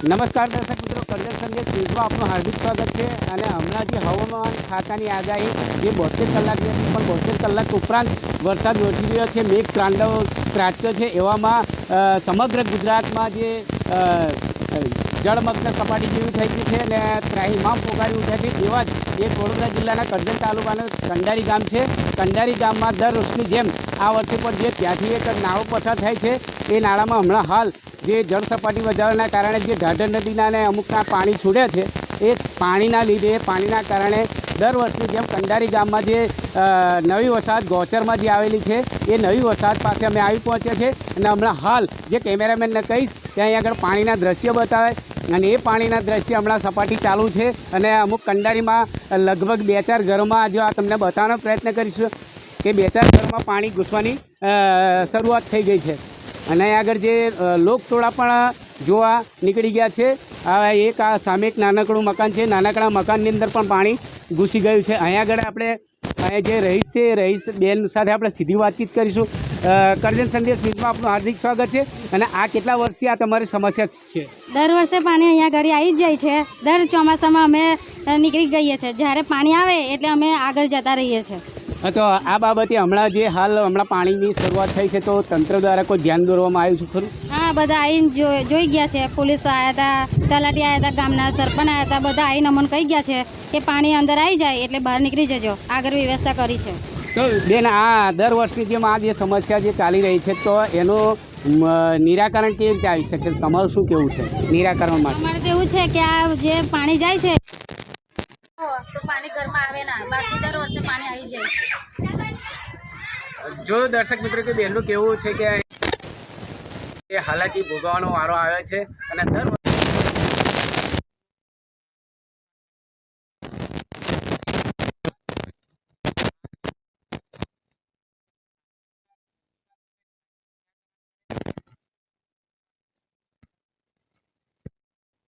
નમસ્કાર દર્શક મિત્રો કરજણ સંદેશ ન્યૂઝમાં આપનું હાર્દિક સ્વાગત છે. અને હમણાં જે હવામાન ખાતાની આગાહી, જે બોતેર કલાક પણ બોતેર કલાક ઉપરાંત વરસાદ વરસી રહ્યો છે, મેઘ ત્રાંડવ ત્રાટક્યો છે. એવામાં સમગ્ર ગુજરાતમાં જે જળમગ્ન સપાટી જેવી થઈ ગઈ છે અને ત્રાહિમામ પોગાડી ઉઠ્યા છે. એવા જ એક વડોદરા જિલ્લાના કરજણ તાલુકાનું કંડારી ગામ છે. કંડારી ગામમાં દર વર્ષની જેમ આ વર્ષે પણ જે ત્યાંથી એક નાળો પસાર થાય છે, એ નાળામાં હમણાં હાલ જે જળ સપાટી વધારાના કારણે જે ઢાઢર નદીના અને અમુકના પાણી છોડ્યા છે, એ પાણીના લીધે, પાણીના કારણે દર વર્ષની જેમ કંડારી ગામમાં જે નવી વસાહત ગૌચરમાં જે આવેલી છે, એ નવી વસાહત પાસે અમે આવી પહોંચ્યા છે અને હમણાં હાલ જે કેમેરામેનને કહીશ, ત્યાં આગળ પાણીના દ્રશ્ય બતાવે અને એ પાણીના દ્રશ્ય હમણાં સપાટી ચાલુ છે અને અમુક કંડારીમાં લગભગ બે ચાર ઘરોમાં જો આ તમને બતાવવાનો પ્રયત્ન કરીશું. કે બે ચાર ઘરમાં પાણી ઘૂસવાની શરૂઆત થઈ ગઈ છે. અને આગળ જે લોકટોળા પણ જોવા નીકળી ગયા છે. આ એક, આ સામે એક નાનકડું મકાન છે. નાનકડા મકાનની અંદર પણ પાણી ઘૂસી ગયું છે. અહીંયા આગળ આપણે અહીંયા જે રહીશ છે રહીશ બેન સાથે આપણે સીધી વાતચીત કરીશું. કરજન સંદેશ ન્યૂઝમાં આપનું હાર્દિક સ્વાગત છે. અને આ કેટલા વર્ષથી આ તમારી સમસ્યા છે? દર વર્ષે પાણી અહીંયા ઘરે આવી જ જાય છે. દર ચોમાસામાં અમે નીકળી ગઈએ છીએ જ્યારે પાણી આવે એટલે અમે આગળ જતા રહીએ છીએ. તો આ બાબતે હમણાં જે હાલ હમણાં પાણીની શરૂઆત થઈ છે તો તંત્ર દ્વારા કોઈ ધ્યાન દોરવામાં આવ્યું છે ખરું? હા બધા આવીને જોઈ ગયા છે. પોલીસ આવ્યા હતા તલાટી આવ્યા હતા ગામના સરપંચ આવ્યા હતા બધા આવીને અમને કહી ગયા છે કે પાણી અંદર આવી જાય એટલે બહાર નીકળી જજો. આગળ વ્યવસ્થા કરી છે. તો બેન આ દર વર્ષની જેમ આ જે સમસ્યા જે ચાલી રહી છે તો એનું નિરાકરણ કેવી રીતે આવી શકે? તમારું શું કેવું છે? નિરાકરણ માટે. અમારે તો એવું છે કે આ જે પાણી જાય છે તો પાણી ઘરમાં આવે ના. બાકી દર વર્ષે પાણી આવી જાય. જો દર્શક મિત્રો કે બહેનનું કેવું છે કે એ હાલાકી ભોગવવાનો વારો આવે છે અને દર